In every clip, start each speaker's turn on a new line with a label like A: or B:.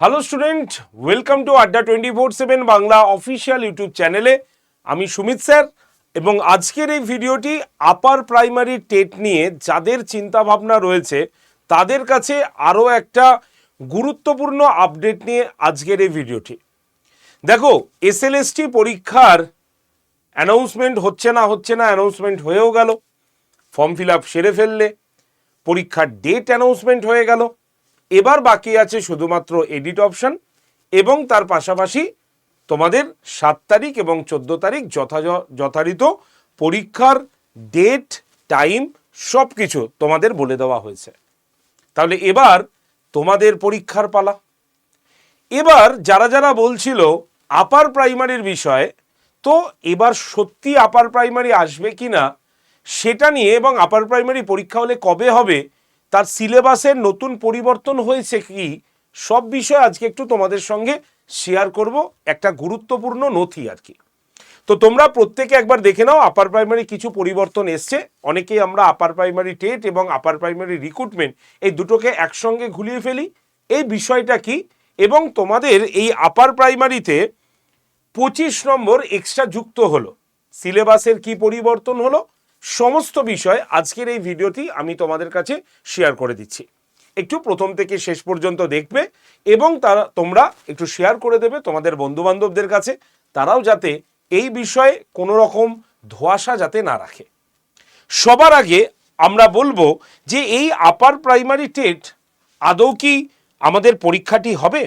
A: Hello student welcome to Adda twenty four seven Bangla official YouTube চ্যানেলে আমি Sumit sir, এবং আজকের এই ভিডিওটি আপার প্রাইমারি টেট নিয়ে যাদের চিন্তা ভাবনা রয়েছে, তাদের কাছে আরও একটা গুরুত্বপূর্ণ আপডেট নিয়ে আজকের এই ভিডিওটি। দেখো এসএলএসটি পরীক্ষার অ্যানাউন্সমেন্ট হচ্ছে না হচ্ছে না অ্যানাউন্সমেন্ট হয়েও গেল। ফর্ম ফিল আপ সেরে ফেললে, পরীক্ষার ডেট অ্যানাউন্সমেন্ট হয়ে গেল। এবার বাকি আছে শুধুমাত্র এডিট অপশন এবং তার পাশাপাশি তোমাদের সাত তারিখ এবং চোদ্দ তারিখ যথায, যথারীত পরীক্ষার ডেট টাইম সব কিছু তোমাদের বলে দেওয়া হয়েছে। তাহলে এবার তোমাদের পরীক্ষার পালা। এবার যারা যারা বলছিল আপার প্রাইমারির বিষয়ে, তো এবার সত্যি আপার প্রাইমারি আসবে কি না সেটা নিয়ে এবং আপার প্রাইমারি পরীক্ষা হলে কবে হবে তার সিলেবাসের নতুন পরিবর্তন হয়েছে কি? সব বিষয় আজকে একটু তোমাদের সঙ্গে শেয়ার করব। একটা গুরুত্বপূর্ণ নথি আর কি। তো তোমরা প্রত্যেকে একবার দেখে নাও আপার প্রাইমারি কিছু পরিবর্তন এসছে। অনেকেই আমরা আপার প্রাইমারি টেট এবং আপার প্রাইমারি রিক্রুটমেন্ট এই দুটোকে একসঙ্গে ঘুলিয়ে ফেলি। এই বিষয়টা কি? এবং তোমাদের এই আপার প্রাইমারিতে পঁচিশ নম্বর এক্সট্রা যুক্ত হলো। সিলেবাসের কি পরিবর্তন হলো? সমস্ত বিষয় আজকের এই ভিডিওটি আমি তোমাদের কাছে শেয়ার করে দিচ্ছি। একটু প্রথম থেকে শেষ পর্যন্ত দেখবে এবং তারা, তোমরা একটু শেয়ার করে দেবে তোমাদের বন্ধু বান্ধবদের কাছে, তারাও যাতে এই বিষয়ে কোনো রকম ধোয়াশা যাতে না রাখে। সবার আগে আমরা বলব যে এই আপার প্রাইমারি টেট আদৌ কি আমাদের পরীক্ষাটি হবে?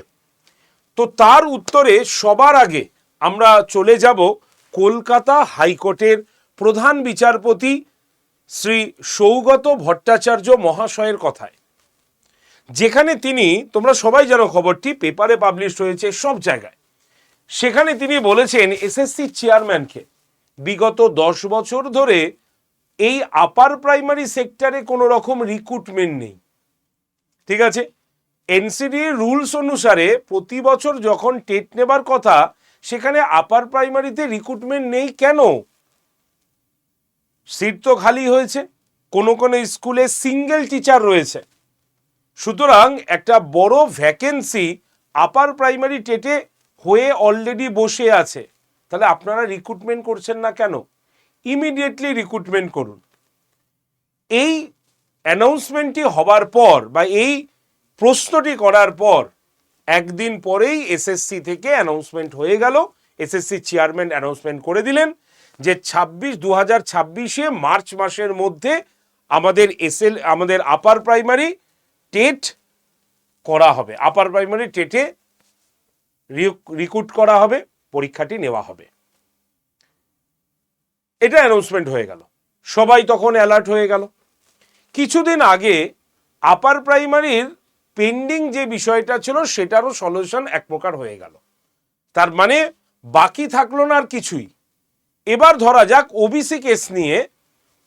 A: তো তার উত্তরে সবার আগে আমরা চলে যাব কলকাতা হাইকোর্টের প্রধান বিচারপতি শ্রী সৌগত ভট্টাচার্য মহাশয়ের কথায়। যেখানে তিনি, তোমরা সবাই জানো খবরটি, পেপারে পাবলিশ হয়েছে সব জায়গায়। সেখানে তিনি বলেছেন এসএসসি চেয়ারম্যানকে বিগত দশ বছর ধরে এই আপার প্রাইমারি সেক্টরে কোনো রকম রিক্রুটমেন্ট নেই। ঠিক আছে? এনসিডি রুলস অনুসারে প্রতি বছর যখন টেট নেবার কথা, সেখানে আপার প্রাইমারিতে রিক্রুটমেন্ট নেই কেন? সিট তো খালি হয়েছে, কোনো কোনো স্কুলে সিঙ্গেল টিচার রয়েছে। সুতরাং একটা বড় ভ্যাকেন্সি আপার প্রাইমারি টেটে হয়ে অলরেডি বসে আছে। তাহলে আপনারা রিক্রুটমেন্ট করছেন না কেন? ইমিডিয়েটলি রিক্রুটমেন্ট করুন। এই অ্যানাউন্সমেন্টটি হবার পর বা এই প্রশ্নটি করার পর একদিন পরেই এসএসসি থেকে অ্যানাউন্সমেন্ট হয়ে গেল। এসএসসি চেয়ারম্যান অ্যানাউন্সমেন্ট করে দিলেন। যে ছাব্বিশ দু হাজার ছাব্বিশে মার্চ মাসের মধ্যে আমাদের এসএল, আমাদের আপার প্রাইমারি টেট করা হবে। আপার প্রাইমারি টেটে রিক্রুট করা হবে, পরীক্ষাটি নেওয়া হবে। এটা অ্যানাউন্সমেন্ট হয়ে গেল। সবাই তখন অ্যালার্ট হয়ে গেল। কিছুদিন আগে আপার প্রাইমারির পেন্ডিং যে বিষয়টা ছিল, সেটারও সলিউশন এক প্রকার হয়ে গেল। তার মানে বাকি থাকল না আর কিছুই। এবার ধরা যাক ওবিসি কেস নিয়ে।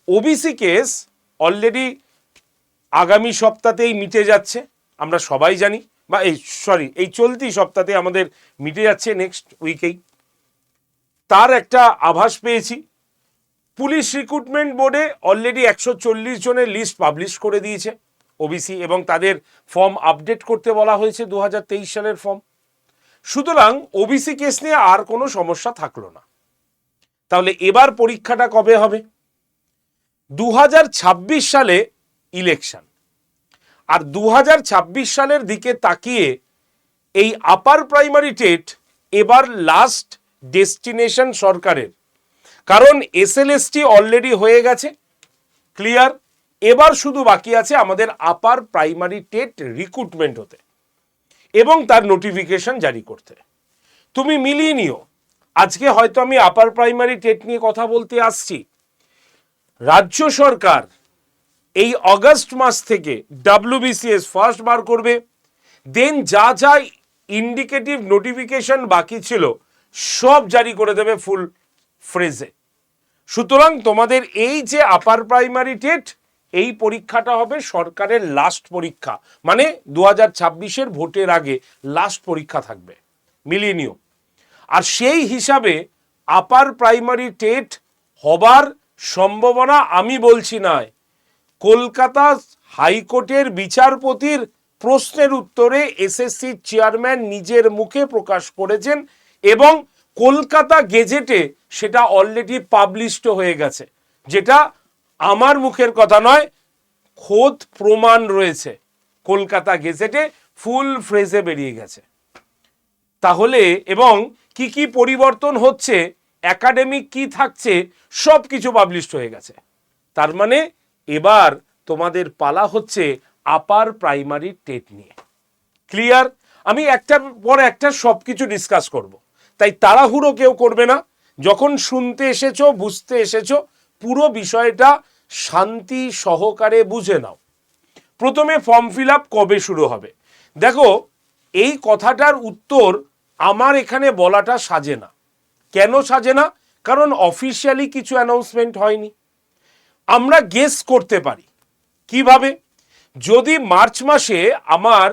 A: ওবিসি কেস অলরেডি আগামী সপ্তাহতেই মিটে যাচ্ছে, আমরা সবাই জানি, বা এই সরি এই চলতি সপ্তাহে আমাদের মিটে যাচ্ছে নেক্সট উইকেই তার একটা আভাস পেয়েছি। পুলিশ রিক্রুটমেন্ট বোর্ডে অলরেডি একশো চল্লিশ জনের লিস্ট পাবলিশ করে দিয়েছে ওবিসি, এবং তাদের ফর্ম আপডেট করতে বলা হয়েছে দু হাজার তেইশ সালের ফর্ম সুতরাং ওবিসি কেস নিয়ে আর কোনো সমস্যা থাকল না। তাহলে এবার পরীক্ষাটা কবে হবে? দু হাজার ছাব্বিশ সালে ইলেকশন আর দু হাজার ছাব্বিশ সালের দিকে তাকিয়ে এই আপার প্রাইমারি টেট এবার লাস্ট ডেস্টিনেশন সরকারের। কারণ এসএলএসটি অলরেডি হয়ে গেছে ক্লিয়ার এবার শুধু বাকি আছে আমাদের আপার প্রাইমারি টেট রিক্রুটমেন্ট হতে এবং তার নোটিফিকেশন জারি করতে। তুমি মিলিয়ে নিও আজকে হয়তো আমি আপার প্রাইমারি টেট নিয়ে কথা বলতে আসছি। রাজ্য সরকার এই অগস্ট মাস থেকে ডাব্লিউবিসিএস ফার্স্ট বার করবে। দেন যা যা ইন্ডিকেটিভ নোটিফিকেশন বাকি ছিল, সব জারি করে দেবে ফুল ফ্রেজে সুতরাং তোমাদের এই যে আপার প্রাইমারি টেট, এই পরীক্ষাটা হবে সরকারের লাস্ট পরীক্ষা। মানে দু হাজার ভোটের আগে লাস্ট পরীক্ষা থাকবে। মিলিয়ে নিও। আর সেই হিসাবে আপার প্রাইমারি টেট হবার সম্ভাবনা আমি বলছি নয় কলকাতা হাইকোর্টের বিচারপতির প্রশ্নের উত্তরে এসএসসি চেয়ারম্যান নিজের মুখে প্রকাশ করেছেন এবং কলকাতা গেজেটে সেটা অলরেডি পাবলিশড হয়ে গেছে, যেটা আমার মুখের কথা নয়, খোদ প্রমাণ রয়েছে। কলকাতা গেজেটে ফুল ফ্রেজে বেরিয়ে গেছে। তাহলে এবং কি কি পরিবর্তন হচ্ছে একাডেমিক কি থাকছে সব কিছু পাবলিশড হয়ে গেছে। তার মানে এবার তোমাদের পালা হচ্ছে আপার প্রাইমারি টেট নিয়ে। ক্লিয়ার আমি একটার পর একটা সব কিছু ডিসকাস করব। তাই তাড়াহুড়ো কেউ করবে না। যখন শুনতে এসেছ, বুঝতে এসেছ, পুরো বিষয়টা শান্তি সহকারে বুঝে নাও। প্রথমে ফর্ম ফিল কবে শুরু হবে? দেখো, এই কথাটার উত্তর আমার এখানে বলাটা সাজে না। কেন সাজে না? কারণ অফিসিয়ালি কিছু অ্যানাউন্সমেন্ট হয়নি। আমরা গেস করতে পারি। কীভাবে? যদি মার্চ মাসে আমার,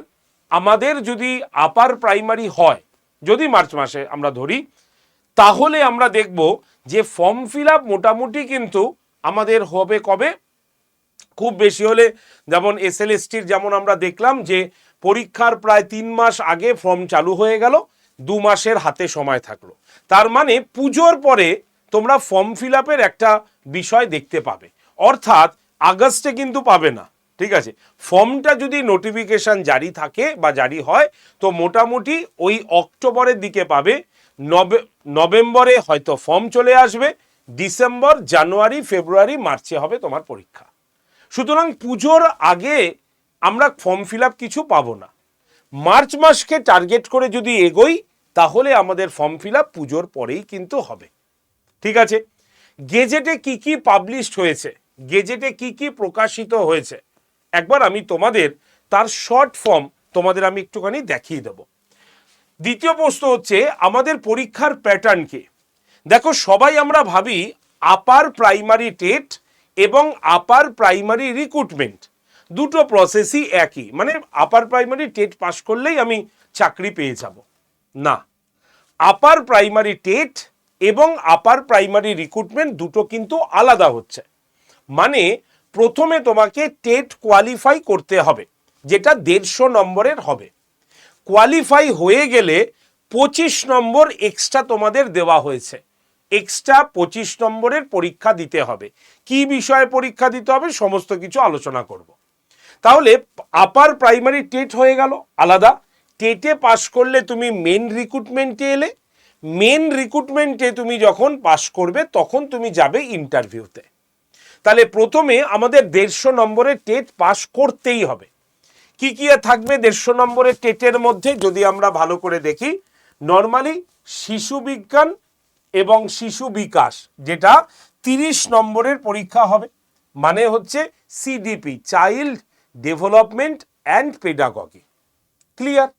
A: আমাদের যদি আপার প্রাইমারি হয়, যদি মার্চ মাসে আমরা ধরি, তাহলে আমরা দেখব যে ফর্ম ফিল আপ মোটামুটি কিন্তু আমাদের হবে কবে? খুব বেশি হলে যেমন এসএলএসটির যেমন আমরা দেখলাম যে পরীক্ষার প্রায় তিন মাস আগে ফর্ম চালু হয়ে গেল। দু মাসের হাতে সময় থাকল। তার মানে পুজোর পরে তোমরা ফর্ম ফিল আপের একটা বিষয় দেখতে পাবে। অর্থাৎ আগস্টে কিন্তু পাবে না, ঠিক আছে? ফর্মটা যদি নোটিফিকেশন জারি থাকে বা জারি হয়, তো মোটামুটি ওই অক্টোবরের দিকে পাবে। নভে নভেম্বরে হয়তো ফর্ম চলে আসবে, ডিসেম্বর, জানুয়ারি, ফেব্রুয়ারি, মার্চে হবে তোমার পরীক্ষা। সুতরাং পুজোর আগে আমরা ফর্ম ফিল কিছু পাবো না। মার্চ মাসকে টার্গেট করে যদি এগোই তাহলে আমাদের ফর্ম ফিল আপ পুজোর পরেই কিন্তু হবে। ঠিক আছে? গেজেটে কি কি পাবলিশড হয়েছে? গেজেটে কি কি প্রকাশিত হয়েছে? একবার আমি তোমাদের তার শর্ট ফর্ম তোমাদের আমি একটুখানি দেখিয়ে দেবো। দ্বিতীয় প্রশ্ন হচ্ছে, আমাদের পরীক্ষার প্যাটার্ন কি? দেখো, সবাই আমরা ভাবি আপার প্রাইমারি টেট এবং আপার প্রাইমারি রিক্রুটমেন্ট দুটো প্রসেসই একই। মানে আপার প্রাইমারি টেট পাস করলেই আমি চাকরি পেয়ে যাব। না। আপার প্রাইমারি টেট এবং আপার প্রাইমারি রিক্রুটমেন্ট দুটো কিন্তু আলাদা হচ্ছে। মানে প্রথমে তোমাকে টেট কোয়ালিফাই করতে হবে, যেটা দেড়শো নম্বরের হবে। কোয়ালিফাই হয়ে গেলে পঁচিশ নম্বর এক্সট্রা তোমাদের দেওয়া হয়েছে। এক্সট্রা পঁচিশ নম্বরের পরীক্ষা দিতে হবে। কি বিষয়ে পরীক্ষা দিতে হবে সমস্ত কিছু আলোচনা করব। তাহলে আপার প্রাইমারি টেট হয়ে গেল, আলাদা। টেটে পাশ করলে তুমি মেন রিক্রুটমেন্টে এলে মেন রিক্রুটমেন্টে তুমি যখন পাশ করবে, তখন তুমি যাবে ইন্টারভিউতে তাহলে প্রথমে আমাদের দেড়শো নম্বরের টেট পাশ করতেই হবে। কি কি থাকবে দেড়শো নম্বরের টেটের মধ্যে, যদি আমরা ভালো করে দেখি নর্মালি শিশু বিজ্ঞান এবং শিশু বিকাশ, যেটা তিরিশ নম্বরের পরীক্ষা হবে মানে হচ্ছে CDP child development and pedagogy clear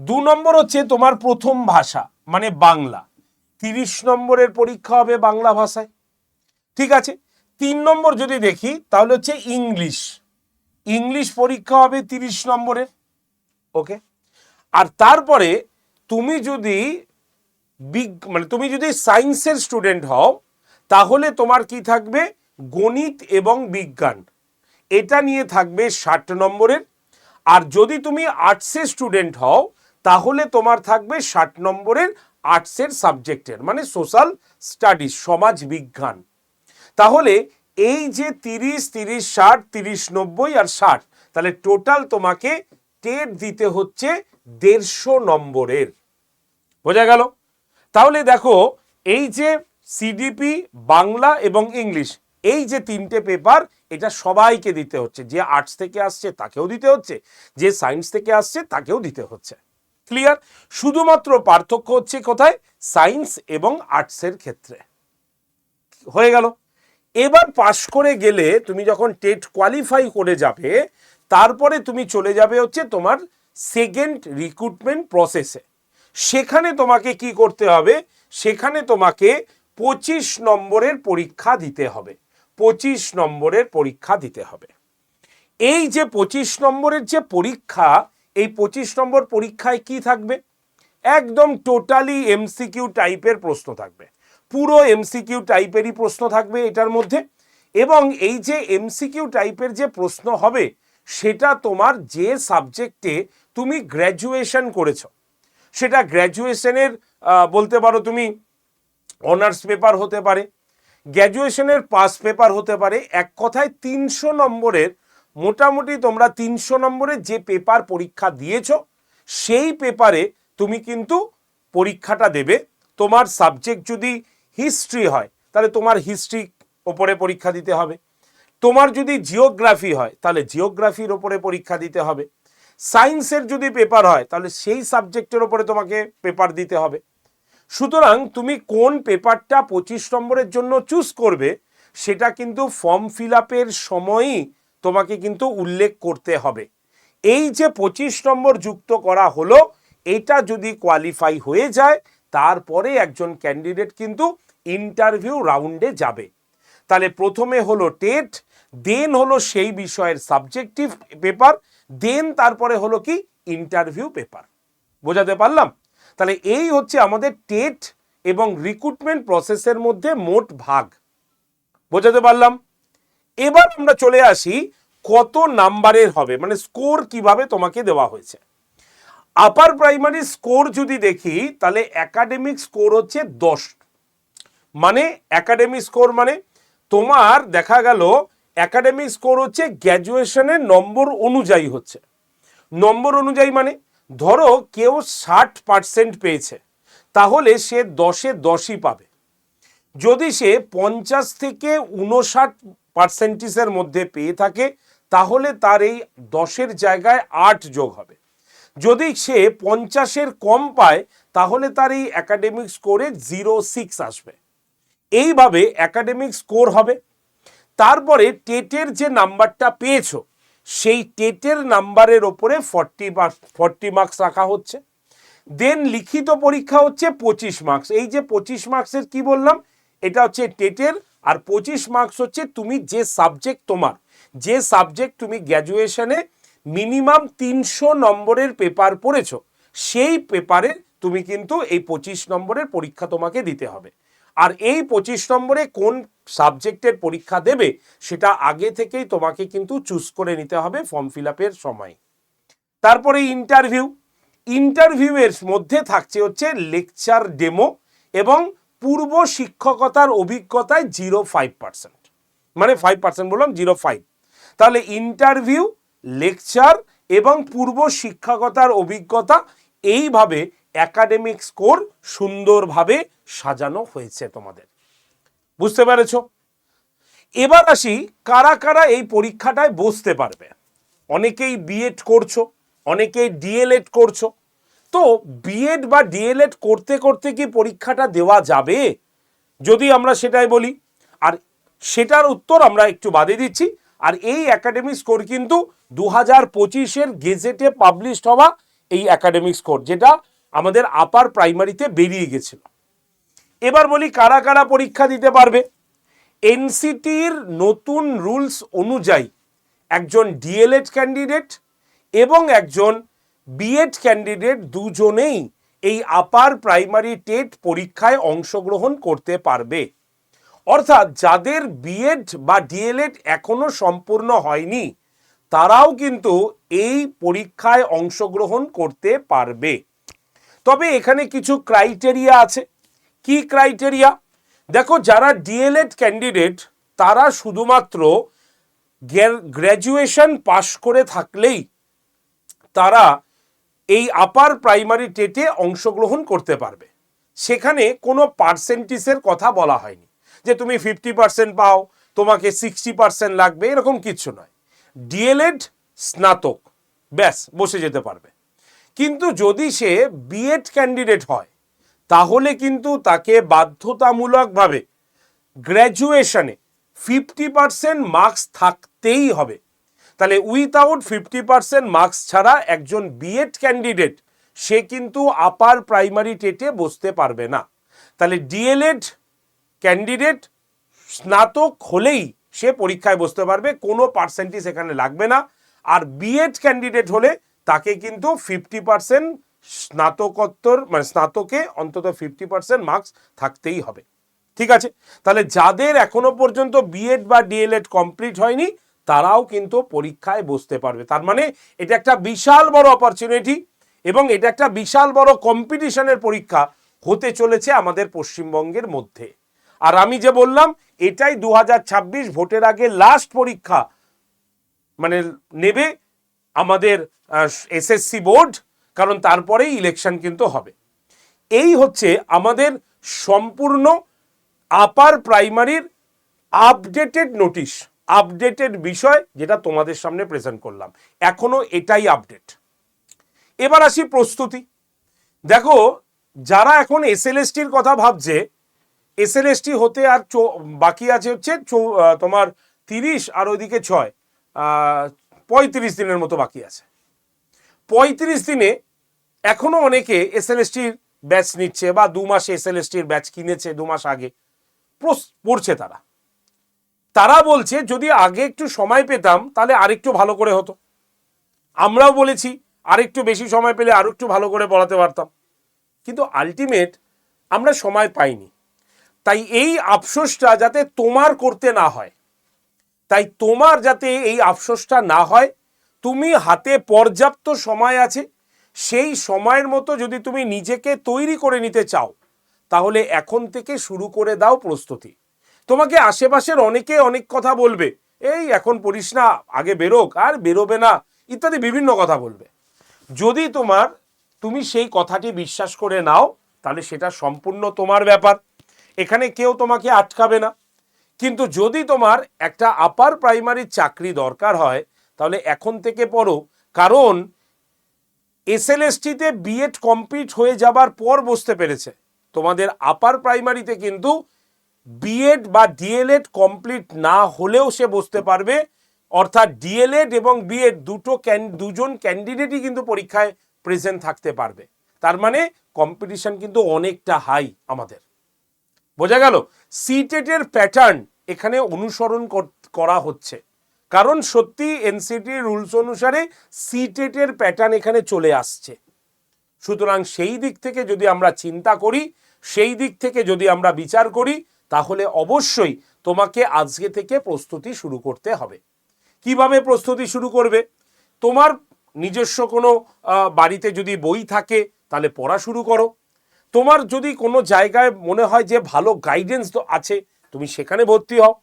A: দু নম্বর হচ্ছে তোমার প্রথম ভাষা মানে বাংলা। তিরিশ নম্বরের পরীক্ষা হবে বাংলা ভাষায়। ঠিক আছে? তিন নম্বর যদি দেখি, তাহলে হচ্ছে ইংলিশ। ইংলিশ পরীক্ষা হবে তিরিশ নম্বরের। ওকে? আর তারপরে তুমি যদি বিগ মানে তুমি যদি সায়েন্সের স্টুডেন্ট হও, তাহলে তোমার কি থাকবে? গণিত এবং বিজ্ঞান। এটা নিয়ে থাকবে ষাট নম্বরের। আর যদি তুমি আর্টসের স্টুডেন্ট হও তাহলে তোমার থাকবে ষাট নম্বরের আর্টসের সাবজেক্টের মানে সোশ্যাল স্টাডিজ, সমাজ বিজ্ঞান। তাহলে এই যে তিরিশ তিরিশ, ষাট, তিরিশ, নব্বই আর ষাট, তাহলে টোটাল তোমাকে টেট দিতে হচ্ছে দেড়শো নম্বরের। বোঝা গেল? তাহলে দেখো, এই যে সিডিপি, বাংলা এবং ইংলিশ, এই যে তিনটে পেপার, এটা সবাইকে দিতে হচ্ছে। যে আর্টস থেকে আসছে, তাকেও দিতে হচ্ছে। যে সায়েন্স থেকে আসছে, তাকেও দিতে হচ্ছে। ক্লিয়ার শুধুমাত্র পার্থক্য হচ্ছে কোথায়? সায়েন্স এবং আর্টসের ক্ষেত্রে। হয়ে গেল। এবার পাশ করে গেলে তুমি যখন টেট কোয়ালিফাই করে যাবে, তারপরে তুমি চলে যাবে হচ্ছে তোমার সেকেন্ড রিক্রুটমেন্ট প্রসেসে সেখানে তোমাকে কি করতে হবে? সেখানে তোমাকে পঁচিশ নম্বরের পরীক্ষা দিতে হবে। পঁচিশ নম্বরের পরীক্ষা দিতে হবে। এই যে পঁচিশ নম্বরের যে পরীক্ষা এই পঁচিশ নম্বর পরীক্ষায় কি থাকবে? একদম টোটালি এমসিকিউ টাইপের প্রশ্ন থাকবে। পুরো এমসিকিউ টাইপেরই প্রশ্ন থাকবে এটার মধ্যে। এবং এই যে এমসিকিউ টাইপের যে প্রশ্ন হবে, সেটা তোমার যে সাবজেক্টে তুমি গ্র্যাজুয়েশন করেছ, সেটা গ্র্যাজুয়েশনের বলতে পারো তুমি অনার্স পেপার হতে পারে গ্র্যাজুয়েশনের পাস পেপার হতে পারে, এক কথায় তিনশো নম্বরের মোটামুটি তোমরা তিনশো নম্বরের যে পেপার পরীক্ষা দিয়েছ, সেই পেপারে তুমি কিন্তু পরীক্ষাটা দেবে। তোমার সাবজেক্ট যদি হিস্ট্রি হয়, তাহলে তোমার হিস্ট্রি ওপরে পরীক্ষা দিতে হবে। তোমার যদি জিওগ্রাফি হয়, তাহলে জিওগ্রাফির ওপরে পরীক্ষা দিতে হবে। সায়েন্সের যদি পেপার হয়, তাহলে সেই সাবজেক্টের ওপরে তোমাকে পেপার দিতে হবে। সুতরাং তুমি কোন পেপারটা পঁচিশ নম্বরের জন্য চুজ করবে, সেটা কিন্তু ফর্ম ফিল আপের সময়ই তোমাকে কিন্তু উল্লেখ করতে হবে। এই যে পঁচিশ নম্বর যুক্ত করা হলো, এটা যদি কোয়ালিফাই হয়ে যায়, তারপরে একজন ক্যান্ডিডেট কিন্তু ইন্টারভিউ রাউন্ডে যাবে। তাহলে প্রথমে হলো টেট দেন হলো সেই বিষয়ের সাবজেক্টিভ পেপার দেন তারপরে হলো কি? ইন্টারভিউ পেপার বোঝাতে পারলাম? তাহলে এই হচ্ছে আমাদের টেট এবং রিক্রুটমেন্ট প্রসেসের মধ্যে মোট ভাগ। বোঝাতে পারলাম? এবার আমরা চলে আসি কত নাম্বারের হবে মানে স্কোর কীভাবে তোমাকে দেওয়া হয়েছে। আপার প্রাইমারি স্কোর যদি দেখি, তাহলে একাডেমিক স্কোর হচ্ছে দশ। মানে একাডেমিক স্কোর মানে তোমার দেখা গেল, একাডেমিক স্কোর হচ্ছে গ্র্যাজুয়েশনের নম্বর অনুযায়ী হচ্ছে। নম্বর অনুযায়ী মানে ধরো কেউ ষাট পার্সেন্ট পেয়েছে, তাহলে সে দশে দশই পাবে। যদি সে পঞ্চাশ থেকে উনষাট পার্সেন্টেজের মধ্যে পেয়ে থাকে, তাহলে তার এই দশের জায়গায় আট যোগ হবে। যদি সে পঞ্চাশের কম পায়, তাহলে তার এই একাডেমিক স্কোরে জিরো সিক্স আসবে। এইভাবে একাডেমিক স্কোর হবে। তারপরে টেটের যে নাম্বারটা পেয়েছ, সেই টেটের নাম্বারের ওপরে ফর্টি মার্কস ফর্টি মার্কস রাখা হচ্ছে। দেন লিখিত পরীক্ষা হচ্ছে পঁচিশ মার্কস এই যে পঁচিশ মার্কসের কি বললাম, এটা হচ্ছে টেটের আর পঁচিশ মার্কস হচ্ছে তুমি যে সাবজেক্ট তোমার। যে সাবজেক্ট তুমি গ্র্যাজুয়েশনে মিনিমাম তিনশো নম্বরের পেপার পড়েছো, সেই পেপারে তুমি কিন্তু এই পঁচিশ নম্বরের পরীক্ষা তোমাকে দিতে হবে। আর এই পঁচিশ নম্বরে কোন সাবজেক্টের পরীক্ষা দেবে, সেটা আগে থেকেই তোমাকে কিন্তু চুজ করে নিতে হবে ফর্ম ফিল আপের সময়। তারপরে ইন্টারভিউ ইন্টারভিউয়ের মধ্যে থাকছে হচ্ছে লেকচার ডেমো এবং পূর্ব শিক্ষকতার অভিজ্ঞতায় জিরো ফাইভ পার্সেন্ট। মানে ফাইভ পার্সেন্ট বললাম জিরো ফাইভ। তাহলে ইন্টারভিউ লেকচার এবং পূর্ব শিক্ষকতার অভিজ্ঞতা এইভাবে একাডেমিক স্কোর সুন্দরভাবে সাজানো হয়েছে তোমাদের। বুঝতে পেরেছ? এবার আসি কারা কারা এই পরীক্ষাটায় বসতে পারবে। অনেকেই বিএড করছ, অনেকেই ডিএলএড করছ তো বিএড বা ডিএলএড করতে করতে কি পরীক্ষাটা দেওয়া যাবে? যদি আমরা সেটাই বলি। আর সেটার উত্তর আমরা একটু বাদে দিচ্ছি। আর এই একাডেমিক স্কোর কিন্তু দু হাজার পঁচিশের গেজেটে পাবলিশড হওয়া এই একাডেমিক স্কোর যেটা আমাদের আপার প্রাইমারিতে বেরিয়ে গেছিল। এবার বলি কারা কারা পরীক্ষা দিতে পারবে? এনসিটির নতুন রুলস অনুযায়ী একজন ডিএলএড ক্যান্ডিডেট এবং একজন বিএড ক্যান্ডিডেট দুজনেই এই আপার প্রাইমারি টেট পরীক্ষায় অংশগ্রহণ করতে পারবে। অর্থাৎ যাদের বিএড বা ডিএলএড এখনও সম্পূর্ণ হয়নি, তারাও কিন্তু এই পরীক্ষায় অংশগ্রহণ করতে পারবে। তবে এখানে কিছু ক্রাইটেরিয়া আছে। কি ক্রাইটেরিয়া দেখো, যারা ডিএলএড ক্যান্ডিডেট তারা শুধুমাত্র গ্র্যাজুয়েশন পাশ করে থাকলেই তারা এই আপার প্রাইমারি টেটে অংশগ্রহণ করতে পারবে। সেখানে কোনো পার্সেন্টেজের কথা বলা হয়নি। যে তুমি ফিফটি পার্সেন্ট পাও, তোমাকে সিক্সটি পার্সেন্ট লাগবে, এরকম কিছু নয়। ডিএলএড স্নাতক, ব্যাস, বসে যেতে পারবে। কিন্তু যদি সে বিএড ক্যান্ডিডেট হয়, তাহলে কিন্তু তাকে বাধ্যতামূলকভাবে গ্র্যাজুয়েশনে ফিফটি পার্সেন্ট মার্কস থাকতেই হবে। তাহলে উইথাউট ফিফটি পার্সেন্ট মার্কস ছাড়া একজন বিএড ক্যান্ডিডেট সে কিন্তু আপার প্রাইমারি টেটে বসতে পারবে না। তাহলে ডিএলএড ক্যান্ডিডেট স্নাতক হলেই সে পরীক্ষায় বসতে পারবে, কোনো পার্সেন্টেজ এখানে লাগবে না। আর বিএড ক্যান্ডিডেট হলে তাকে কিন্তু ফিফটি পার্সেন্ট স্নাতকোত্তর মানে স্নাতকে অন্তত ফিফটি পার্সেন্ট মার্কস থাকতেই হবে। ঠিক আছে? তাহলে যাদের এখনও পর্যন্ত বিএড বা ডিএলএড কমপ্লিট হয়নি তারাও কিন্তু পরীক্ষায় বসতে পারবে। তার মানে এটা একটা বিশাল বড় অপরচুনিটি এবং এটা একটা বিশাল বড় কম্পিটিশনের পরীক্ষা হতে চলেছে আমাদের পশ্চিমবঙ্গের মধ্যে। আর আমি যে বললাম, এটাই দু হাজার ছাব্বিশ ভোটের আগে লাস্ট পরীক্ষা মানে নেবে আমাদের এসএসসি বোর্ড কারণ তারপরেই ইলেকশন কিন্তু হবে। এই হচ্ছে আমাদের সম্পূর্ণ আপার প্রাইমারির আপডেটেড নোটিশ আপডেটেড বিষয় যেটা তোমাদের সামনে প্রেজেন্ট করলাম। এখনও এটাই আপডেট এবার আসি প্রস্তুতি। দেখো, যারা এখন এসএলএসটির কথা ভাবছে এসএলএসটি হতে আর বাকি আছে হচ্ছে তোমার তিরিশ আর ওইদিকে ছয়। পঁয়ত্রিশ দিনের মতো বাকি আছে। পঁয়ত্রিশ দিনে এখনও অনেকে এসএলএসটির ব্যাচ নিচ্ছে বা দু মাসে এসএলএসটির ব্যাচ কিনেছে, দু মাস আগে। পড়ছে তারা। তারা বলছে, যদি আগে একটু সময় পেতাম, তাহলে আরেকটু ভালো করে হতো। আমরাও বলেছি, আরেকটু বেশি সময় পেলে আরও একটু ভালো করে পড়াতে পারতাম। কিন্তু আলটিমেট আমরা সময় পাইনি। তাই এই আফসোসটা যাতে তোমার করতে না হয়, তাই তোমার যাতে এই আফসোসটা না হয়, তুমি হাতে পর্যাপ্ত সময় আছে, সেই সময়ের মতো যদি তুমি নিজেকে তৈরি করে নিতে চাও, তাহলে এখন থেকে শুরু করে দাও প্রস্তুতি। তোমাকে আশেপাশের অনেকে অনেক কথা বলবে। এই এখন পড়িস না, আগে বেরোক, আর বেরোবে না, ইত্যাদি বিভিন্ন কথা বলবে। যদি তোমার, তুমি সেই কথাটি বিশ্বাস করে নাও, তাহলে সেটা সম্পূর্ণ তোমার ব্যাপার। এখানে কেউ তোমাকে আটকাবে না। কিন্তু যদি তোমার একটা আপার প্রাইমারি চাকরি দরকার হয়, তাহলে এখন থেকে পড়ো। কারণ এসএলএসটিতে বিএড কমপ্লিট হয়ে যাবার পর বসতে পেরেছে। তোমাদের আপার প্রাইমারিতে কিন্তু বিএড বা ডিএলএড কমপ্লিট না হলেও সে বসতে পারবে। অর্থাৎ ডিএলএড এবং বিএড দুটো দুজন ক্যান্ডিডেটই কিন্তু পরীক্ষায় প্রেজেন্ট থাকতে পারবে। তার মানে কম্পিটিশন কিন্তু অনেকটা হাই আমাদের। বোঝা গেল? সিটেটের প্যাটার্ন এখানে অনুসরণ কর- করা হচ্ছে। কারণ সত্যি এনসিটি রুলস অনুসারে সিটেটের প্যাটার্ন এখানে চলে আসছে। সুতরাং সেই দিক থেকে যদি আমরা চিন্তা করি, সেই দিক থেকে যদি আমরা বিচার করি তাহলে অবশ্যই তোমাকে আজকে থেকে প্রস্তুতি শুরু করতে হবে। কীভাবে প্রস্তুতি শুরু করবে? তোমার নিজস্ব কোনো বাড়িতে যদি বই থাকে, তাহলে পড়া শুরু করো। তোমার যদি কোনো জায়গায় মনে হয় যে ভালো গাইডেন্স তো আছে, তুমি সেখানে ভর্তি হও।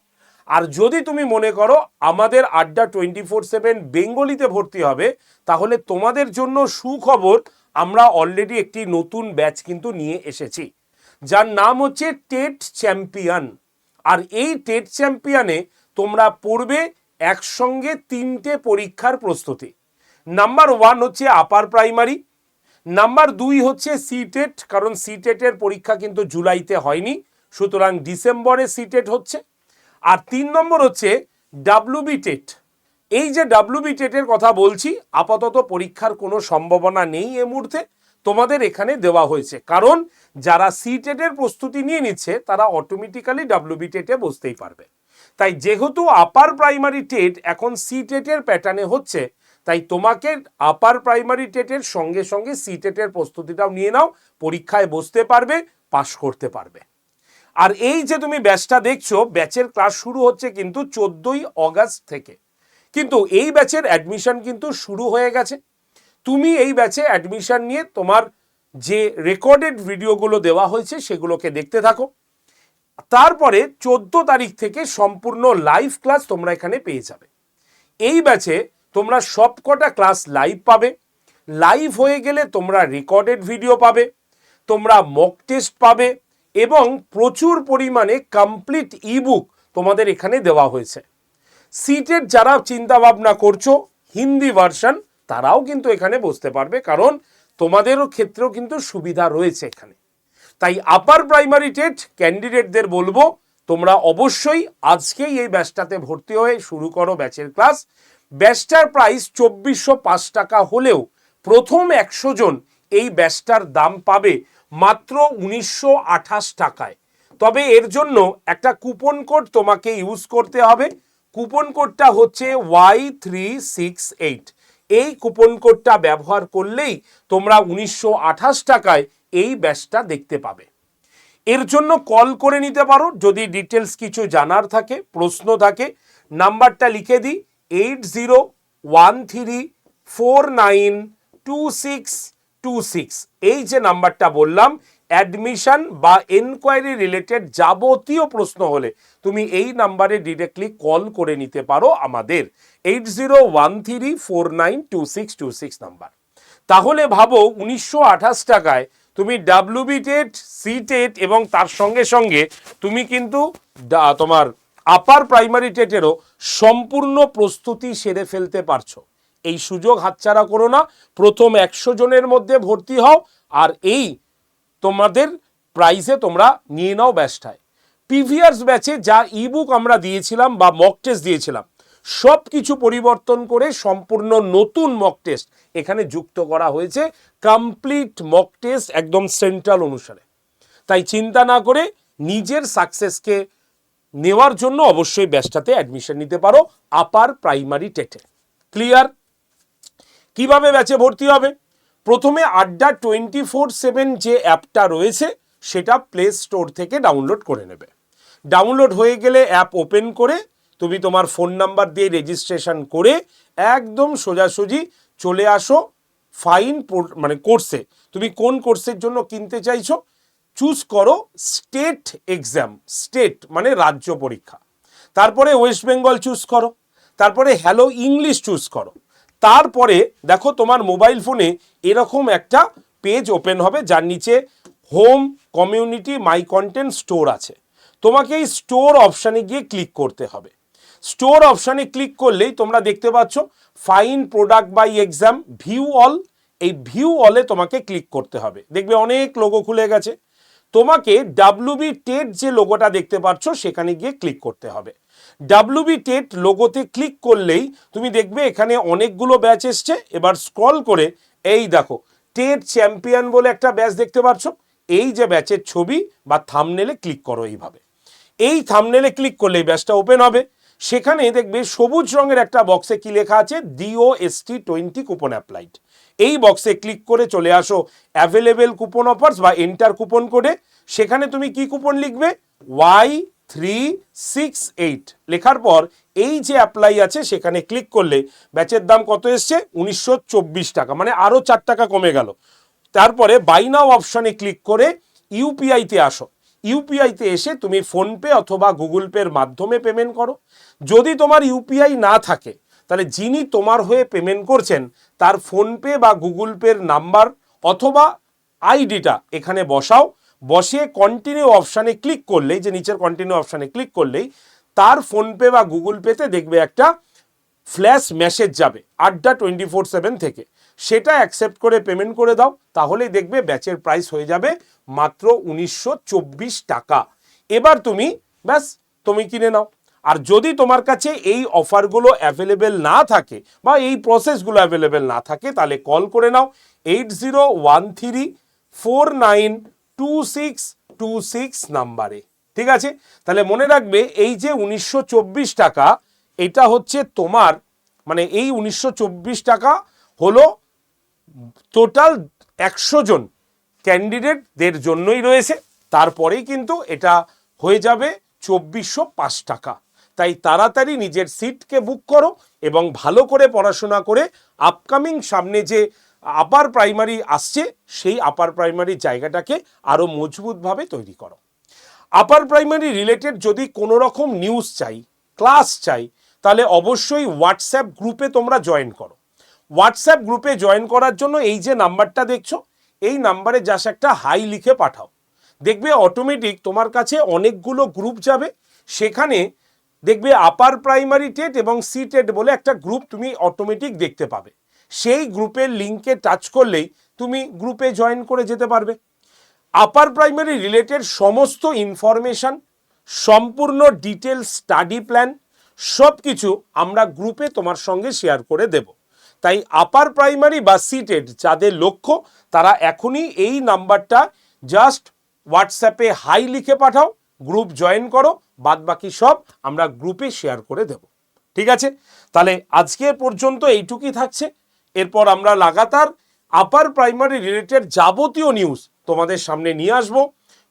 A: আর যদি তুমি মনে করো আমাদের আড্ডা টোয়েন্টি ফোর সেভেন বেঙ্গলিতে ভর্তি হবে, তাহলে তোমাদের জন্য সুখবর, আমরা অলরেডি একটি নতুন ব্যাচ কিন্তু নিয়ে এসেছি। যার নাম হচ্ছে টেট চ্যাম্পিয়ন। আর এই টেট চ্যাম্পিয়নে তোমরা পড়বে একসঙ্গে তিনটে পরীক্ষার প্রস্তুতি। নাম্বার ওয়ান হচ্ছে আপার প্রাইমারি, নাম্বার দুই হচ্ছে সিটেট, কারণ সিটেটের পরীক্ষা কিন্তু জুলাইতে হয়নি, সুতরাং ডিসেম্বরে সিটেট হচ্ছে। আর তিন নম্বর হচ্ছে ডাব্লুবি টেট। এই যে ডাব্লুবি টেটের কথা বলছি, আপাতত পরীক্ষার কোনো সম্ভাবনা নেই এ মুহূর্তে। তোমাদের এখানে দেওয়া হয়েছে। কারণ যারা সিটেটের প্রস্তুতি নিয়ে নিচ্ছে, তারা অটোমেটিক্যালি ডাব্লুবি টেটে বসতেই পারবে। তাই যেহেতু আপার প্রাইমারি টেট এখন সি টেটের প্যাটার্নে হচ্ছে, তাই তোমাকে আপার প্রাইমারি টেটের সঙ্গে সঙ্গে সি টেটের প্রস্তুতিটাও নিয়ে নাও, পরীক্ষায় বসতে পারবে পাশ করতে পারবে। আর এই যে তুমি ব্যাচটা দেখছ ব্যাচের ক্লাস শুরু হচ্ছে কিন্তু চোদ্দই অগাস্ট থেকে। কিন্তু এই ব্যাচের অ্যাডমিশন কিন্তু শুরু হয়ে গেছে। তুমি এই ব্যাচে অ্যাডমিশন নিয়ে তোমার যে রেকর্ডেড ভিডিওগুলো দেওয়া হয়েছে সেগুলোকে দেখতে থাকো। তারপরে চোদ্দ তারিখ থেকে সম্পূর্ণ লাইভ ক্লাস তোমরা এখানে পেয়ে যাবে। এই ব্যাচে তোমরা সবকটা ক্লাস লাইভ পাবে। লাইভ হয়ে গেলে তোমরা রেকর্ডেড ভিডিও পাবে, তোমরা মক টেস্ট পাবে এবং প্রচুর পরিমাণে কমপ্লিট ইবুক তোমাদের এখানে দেওয়া হয়েছে। সিটের যারা চিন্তা ভাবনা করছ, হিন্দি ভার্সন তারাও কিন্তু এখানে বসতে পারবে, কারণ তোমাদেরও ক্ষেত্রেও কিন্তু সুবিধা রয়েছে এখানে। তাই আপার প্রাইমারি টেট ক্যান্ডিডেটদের বলব, তোমরা অবশ্যই আজকেই এই ব্যাচটাতে ভর্তি হয়ে শুরু করো ব্যাচের ক্লাস ব্যাচটার প্রাইস চব্বিশশো পাঁচ টাকা হলেও প্রথম একশো জন এই ব্যাচটার দাম পাবে মাত্র উনিশশো আঠাশ টাকায়। তবে এর জন্য একটা কুপন কোড তোমাকে ইউজ করতে হবে। কুপন কোডটা হচ্ছে ওয়াই থ্রি সিক্স এইট এই কুপন কোডটা ব্যবহার করলেই তোমরা উনিশশো আঠাশ টাকায় এই ব্যাচটা দেখতে পাবে। এর জন্য কল করে নিতে পারো, যদি ডিটেলস কিছু জানার থাকে, প্রশ্ন থাকে, নাম্বারটা লিখে দিই, eight zero one three four nine two six two six. এই যে নাম্বারটা বললাম অ্যাডমিশন বা এনকোয়ারি রিলেটেড যাবতীয় প্রশ্ন হলে তুমি এই নাম্বারে ডিরেক্টলি কল করে নিতে পারো আমাদের। Eight zero one three four nine two six two six number. তাহলে ভাবো উনিশশো আঠাশ টাকায় তুমি ডাব্লিউবি টেট সি টেট এবং তার সঙ্গে সঙ্গে তুমি কিন্তু তোমার আপার প্রাইমারি টেটেরও সম্পূর্ণ প্রস্তুতি সেরে ফেলতে পারছ। এই সুযোগ হাতছাড়া করো না। প্রথম একশো জনের মধ্যে ভর্তি হও আর এই তোমাদের প্রাইসে তোমরা নিয়ে নাও ব্যাচটায় প্রিভিয়াস ব্যাচে যা ইবুক আমরা দিয়েছিলাম বা মক টেস্ট দিয়েছিলাম সব কিছু পরিবর্তন করে সম্পূর্ণ নতুন মক টেস্ট এখানে যুক্ত করা হয়েছে কমপ্লিট মক টেস্ট একদম সেন্ট্রাল অনুসারে। তাই চিন্তা না করে নিজের সাকসেসকে নেওয়ার জন্য অবশ্যই ব্যাচটাতে অ্যাডমিশন নিতে পারো আপার প্রাইমারি টেটে ক্লিয়ার কীভাবে ব্যাচে ভর্তি হবে? প্রথমে আড্ডা টোয়েন্টি ফোর সেভেন যে অ্যাপটা রয়েছে, সেটা প্লে স্টোর থেকে ডাউনলোড করে নেবে। ডাউনলোড হয়ে গেলে অ্যাপ ওপেন করে তুমি তোমার ফোন নাম্বার দিয়ে রেজিস্ট্রেশন করে একদম সোজাসুজি চলে আসো ফাইন মানে কোর্সে তুমি কোন কোর্সের জন্য কিনতে চাইছো চুজ করো স্টেট এক্সাম স্টেট মানে রাজ্য পরীক্ষা। তারপরে ওয়েস্ট বেঙ্গল চুজ করো, তারপরে হ্যালো ইংলিশ চুজ করো। তারপরে দেখো তোমার মোবাইল ফোনে এরকম একটা পেজ ওপেন হবে, যার নিচে home community my content store আছে। তোমাকে এই স্টোর অপশানে গিয়ে ক্লিক করতে হবে। স্টোর অপশানে ক্লিক করলেই তোমরা দেখতে পাচ্ছ find product by exam view all এই ভিউ অলে তোমাকে ক্লিক করতে হবে। দেখবে অনেক লোগো খুলে গেছে। তোমাকে ডাব্লুবি টেট যে লোগোটা দেখতে পাচ্ছ, সেখানে গিয়ে ক্লিক করতে হবে। ডাব্লুবি টেট লোগোতে ক্লিক করলেই তুমি দেখবে এখানে অনেকগুলো ব্যাচ এসছে। এবার স্ক্রল করে এই দেখো টেট চ্যাম্পিয়ন বলে একটা ব্যাচ দেখতে পাচ্ছ। এই যে ব্যাচের ছবি বা থামনেলে ক্লিক করো এইভাবে। এই থামনেলে ক্লিক করলে এই ব্যাচটা ওপেন হবে। সেখানে দেখবে সবুজ রঙের একটা বক্সে কি লেখা আছে? DO ST twenty coupon applied এই বক্সে ক্লিক করে চলে আসো অ্যাভেলেবেল কুপন অফার্স বা এন্টার কুপন কোডে সেখানে তুমি কি কুপন লিখবে? ওয়াই থ্রি সিক্স এইট লেখার পর এই যে অ্যাপ্লাই আছে, সেখানে ক্লিক করলে ব্যাচের দাম কত এসছে? উনিশশো চব্বিশ টাকা মানে আরও চার টাকা কমে গেল। তারপরে বাই নাও অপশনে ক্লিক করে ইউপিআইতে আসো। ইউপিআইতে এসে তুমি ফোনপে অথবা গুগল পের মাধ্যমে পেমেন্ট করো। যদি তোমার ইউপিআই না থাকে, তাহলে যিনি তোমার হয়ে পেমেন্ট করছেন, তার ফোনপে বা গুগল পের নাম্বার অথবা আইডিটা এখানে বসাও। বসিয়ে কন্টিনিউ অপশানে ক্লিক করলেই, যে নিচের কন্টিনিউ অপশানে ক্লিক করলেই, তার ফোনপে বা গুগল পেতে দেখবে একটা ফ্ল্যাশ মেসেজ যাবে আড্ডা টোয়েন্টি ফোর সেভেন থেকে। সেটা অ্যাকসেপ্ট করে পেমেন্ট করে দাও, তাহলেই দেখবে ব্যাচের প্রাইস হয়ে যাবে মাত্র উনিশশো চব্বিশ টাকা। এবার তুমি, ব্যাস, তুমি কিনে নাও। আর যদি তোমার কাছে এই অফারগুলো অ্যাভেলেবেল না থাকে বা এই প্রসেসগুলো অ্যাভেলেবেল না থাকে, তাহলে কল করে নাও। Eight zero one three four nine two six two six নাম্বারে। ঠিক আছে? তাহলে মনে রাখবে, এই যে উনিশশো চব্বিশ টাকা, এটা হচ্ছে তোমার মানে এই উনিশশো চব্বিশ টাকা হলো টোটাল একশো জন ক্যান্ডিডেটদের জন্যই রয়েছে। তারপরেই কিন্তু এটা হয়ে যাবে চব্বিশশো পাঁচ টাকা। তাই তাড়াতাড়ি নিজের সিটকে বুক করো এবং ভালো করে পড়াশোনা করে আপকামিং সামনে যে আপার প্রাইমারি আসছে, সেই আপার প্রাইমারি জায়গাটাকে আরও মজবুতভাবে তৈরি করো। আপার প্রাইমারি রিলেটেড যদি কোনো রকম নিউজ চাই ক্লাস চাই, তাহলে অবশ্যই হোয়াটসঅ্যাপ গ্রুপে তোমরা জয়েন করো। হোয়াটসঅ্যাপ গ্রুপে জয়েন করার জন্য এই যে নাম্বারটা দেখছ, এই নাম্বারে জাস্ট একটা হাই লিখে পাঠাও। দেখবে অটোমেটিক তোমার কাছে অনেকগুলো গ্রুপ যাবে, সেখানে দেখবে আপার প্রাইমারি টেট এবং সি টেট বলে একটা গ্রুপ তুমি অটোমেটিক দেখতে পাবে। সেই গ্রুপের লিঙ্কে টাচ করলেই তুমি গ্রুপে জয়েন করে যেতে পারবে। আপার প্রাইমারি রিলেটেড সমস্ত ইনফরমেশন, সম্পূর্ণ ডিটেল স্টাডি প্ল্যান সব কিছু আমরা গ্রুপে তোমার সঙ্গে শেয়ার করে দেব। তাই আপার প্রাইমারি বা সিটেড যাদের লক্ষ্য, তারা এখনই এই নাম্বারটা জাস্ট হোয়াটসঅ্যাপে হাই লিখে পাঠাও, গ্রুপ জয়েন করো বাদ বাকি সব আমরা গ্রুপে শেয়ার করে দেব। ঠিক আছে? তাহলে আজকের পর্যন্ত এইটুকুই থাকছে। এরপর আমরা লাগাতার আপার প্রাইমারি রিলেটেড যাবতীয় নিউজ তোমাদের সামনে নিয়ে আসব।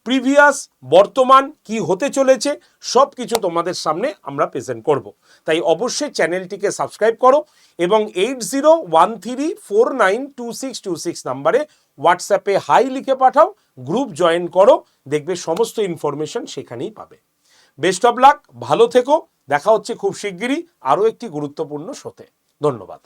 A: প্রিভিয়াস বর্তমান, কি হতে চলেছে সব কিছু তোমাদের সামনে আমরা প্রেজেন্ট করব। তাই অবশ্যই চ্যানেলটিকে সাবস্ক্রাইব করো এবং eight zero one three four nine two six two six নাম্বারে হোয়াটসঅ্যাপে হাই লিখে পাঠাও গ্রুপ জয়েন করো, দেখবে সমস্ত ইনফরমেশন সেখানেই পাবে। বেস্ট অফ লাক ভালো থেকো, দেখা হচ্ছে খুব শিগগিরই আরও একটি গুরুত্বপূর্ণ শোতে ধন্যবাদ।